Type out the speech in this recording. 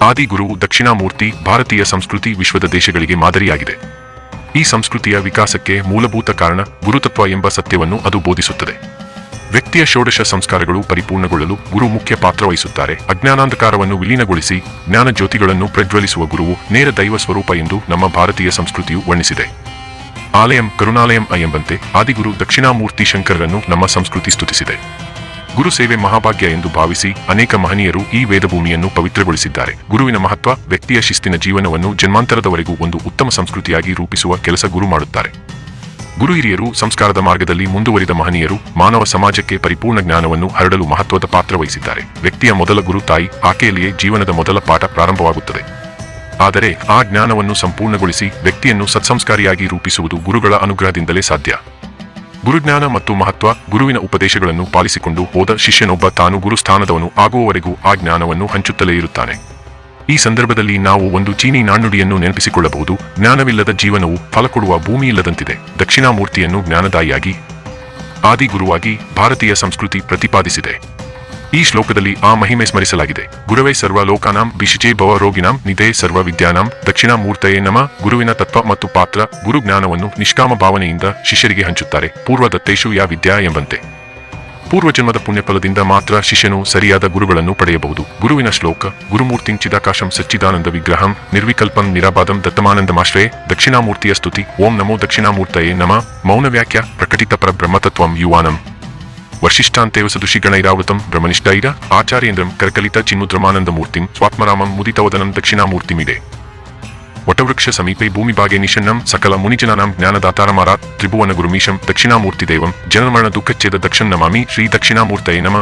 ಆದಿ ಗುರುವು ದಕ್ಷಿಣಾಮೂರ್ತಿ ಭಾರತೀಯ ಸಂಸ್ಕೃತಿ ವಿಶ್ವದ ದೇಶಗಳಿಗೆ ಮಾದರಿಯಾಗಿದೆ. ಈ ಸಂಸ್ಕೃತಿಯ ವಿಕಾಸಕ್ಕೆ ಮೂಲಭೂತ ಕಾರಣ ಗುರುತತ್ವ ಎಂಬ ಸತ್ಯವನ್ನು ಅದು ಬೋಧಿಸುತ್ತದೆ. ವ್ಯಕ್ತಿಯ ಷೋಡಶ ಸಂಸ್ಕಾರಗಳು ಪರಿಪೂರ್ಣಗೊಳ್ಳಲು ಗುರು ಮುಖ್ಯ ಪಾತ್ರ ವಹಿಸುತ್ತಾರೆ. ಅಜ್ಞಾನಾಂಧಕಾರವನ್ನು ವಿಲೀನಗೊಳಿಸಿ ಜ್ಞಾನ ಜ್ಯೋತಿಗಳನ್ನು ಪ್ರಜ್ವಲಿಸುವ ಗುರುವು ನೇರ ದೈವ ಸ್ವರೂಪ ಎಂದು ನಮ್ಮ ಭಾರತೀಯ ಸಂಸ್ಕೃತಿಯು ವರ್ಣಿಸಿದೆ. ಆಲಯಂ ಕರುಣಾಲಯಂ ಎಂಬಂತೆ ಆದಿಗುರು ದಕ್ಷಿಣಾಮೂರ್ತಿ ಶಂಕರರನ್ನು ನಮ್ಮ ಸಂಸ್ಕೃತಿ ಸ್ತುತಿಸಿದೆ. ಗುರು ಸೇವೆ ಮಹಾಭಾಗ್ಯ ಎಂದು ಭಾವಿಸಿ ಅನೇಕ ಮಹನೀಯರು ಈ ವೇದಭೂಮಿಯನ್ನು ಪವಿತ್ರಗೊಳಿಸಿದ್ದಾರೆ. ಗುರುವಿನ ಮಹತ್ವ, ವ್ಯಕ್ತಿಯ ಶಿಸ್ತಿನ ಜೀವನವನ್ನು ಜನ್ಮಾಂತರದವರೆಗೂ ಒಂದು ಉತ್ತಮ ಸಂಸ್ಕೃತಿಯಾಗಿ ರೂಪಿಸುವ ಕೆಲಸ ಗುರು ಮಾಡುತ್ತಾರೆ. ಗುರು ಹಿರಿಯರು ಸಂಸ್ಕಾರದ ಮಾರ್ಗದಲ್ಲಿ ಮುಂದುವರಿದ ಮಹನೀಯರು ಮಾನವ ಸಮಾಜಕ್ಕೆ ಪರಿಪೂರ್ಣ ಜ್ಞಾನವನ್ನು ಹರಡಲು ಮಹತ್ವದ ಪಾತ್ರ ವಹಿಸಿದ್ದಾರೆ. ವ್ಯಕ್ತಿಯ ಮೊದಲ ಗುರು ತಾಯಿ ಆಕೆಯಲ್ಲಿಯೇ ಜೀವನದ ಮೊದಲ ಪಾಠ ಪ್ರಾರಂಭವಾಗುತ್ತದೆ. ಆದರೆ ಆ ಜ್ಞಾನವನ್ನು ಸಂಪೂರ್ಣಗೊಳಿಸಿ ವ್ಯಕ್ತಿಯನ್ನು ಸತ್ಸಂಸ್ಕಾರಿಯಾಗಿ ರೂಪಿಸುವುದು ಗುರುಗಳ ಅನುಗ್ರಹದಿಂದಲೇ ಸಾಧ್ಯ. ಗುರುಜ್ಞಾನ ಮತ್ತು ಮಹತ್ವ ಗುರುವಿನ ಉಪದೇಶಗಳನ್ನು ಪಾಲಿಸಿಕೊಂಡು ಹೋದ ಶಿಷ್ಯನೊಬ್ಬ ತಾನು ಗುರುಸ್ಥಾನದವನು ಆಗುವವರೆಗೂ ಆ ಜ್ಞಾನವನ್ನು ಹಂಚುತ್ತಲೇ ಇರುತ್ತಾನೆ. ಈ ಸಂದರ್ಭದಲ್ಲಿ ನಾವು ಒಂದು ಚೀನಿ ನಾಣ್ಣುಡಿಯನ್ನು ನೆನಪಿಸಿಕೊಳ್ಳಬಹುದು. ಜ್ಞಾನವಿಲ್ಲದ ಜೀವನವು ಫಲ ಕೊಡುವ ಭೂಮಿಯಿಲ್ಲದಂತಿದೆ. ದಕ್ಷಿಣಾಮೂರ್ತಿಯನ್ನು ಜ್ಞಾನದಾಯಿಯಾಗಿ, ಆದಿಗುರುವಾಗಿ ಭಾರತೀಯ ಸಂಸ್ಕೃತಿ ಪ್ರತಿಪಾದಿಸಿದೆ. ಈ ಶ್ಲೋಕದಲ್ಲಿ ಆ ಮಹಿಮೆ ಸ್ಮರಿಸಲಾಗಿದೆ. ಗುರುವೇ ಸರ್ವ ಲೋಕಾನಾಂ ಬಿಶಿಚೇ ಭವ ರೋಗಿನಾಂ ನಿಧೇ ಸರ್ವ ವಿದ್ಯಾನಾಂ ದಕ್ಷಿಣಾಮೂರ್ತಯೇ ನಮ. ಗುರುವಿನ ತತ್ವ ಮತ್ತು ಪಾತ್ರ, ಗುರು ಜ್ಞಾನವನ್ನು ನಿಷ್ಕಾಮ ಭಾವನೆಯಿಂದ ಶಿಷ್ಯರಿಗೆ ಹಂಚುತ್ತಾರೆ. ಪೂರ್ವ ದತ್ತೇಶು ಯಾ ವಿದ್ಯಾ ಎಂಬಂತೆ. ಪೂರ್ವಜನ್ಮದ ಪುಣ್ಯಫಲದಿಂದ ಮಾತ್ರ ಶಿಷ್ಯನು ಸರಿಯಾದ ಗುರುಗಳನ್ನು ಪಡೆಯಬಹುದು. ಗುರುವಿನ ಶ್ಲೋಕ, ಗುರುಮೂರ್ತಿಂ ಚಿದಾಕಾಶಂ ಸಚ್ಚಿದಾನಂದ ವಿಗ್ರಹಂ, ನಿರ್ವಿಕಲ್ಪಂ ನಿರಾಬಾದಂ ದತ್ತಮಾನಂದಮಾಶ್ರೇ ದಕ್ಷಿಣಾಮೂರ್ತಿಯ ಸ್ತುತಿ, ಓಂ ನಮೋ ದಕ್ಷಿಣಾಮೂರ್ತಯೇ ನಮ. ಮೌನ ವ್ಯಾಖ್ಯ ಪ್ರಕಟಿತ ಪರಬ್ರಹ್ಮತತ್ವಂ ಯುವಾನಂ. ವರ್ಷಿಷ್ಠಾಂತೇವ ಸದುಷಿಗಣೈರಾವೃತಂ ಬ್ರಹ್ಮನಿಷ್ಠೈರ, ಆಚಾರ್ಯೇಂದ್ರಂ ಕರಕಲಿತ ಚಿನ್ಮುದ್ರಮಾನಂದ ಮೂರ್ತಿಂ ಸ್ವಾತ್ಮರಾಮಂ ಮುದಿತವದನಂ ದಕ್ಷಿಣಾಮೂರ್ತಿಮಿದೆ. ವಟವೃಕ್ಷ ಸಮೀಪೆ ಭೂಮಿಭಾಗೆ ನಿಶನ್ನಂ ಸಕಲ ಮುನಿಜನಾನಾಂ ಜ್ಞಾನದಾತಾರಮಾರಾತ್ ತ್ರಿಭುವನ ಗುರುಮೀಶಂ ದಕ್ಷಿಣಾಮೂರ್ತಿದೇವಂ ಜನಮರಣ ದುಃಖಚ್ಛೇದ ದಕ್ಷಿಣ ನಮಾಮಿ ಶ್ರೀ ದಕ್ಷಿಣಾಮೂರ್ತಯೇ ನಮ.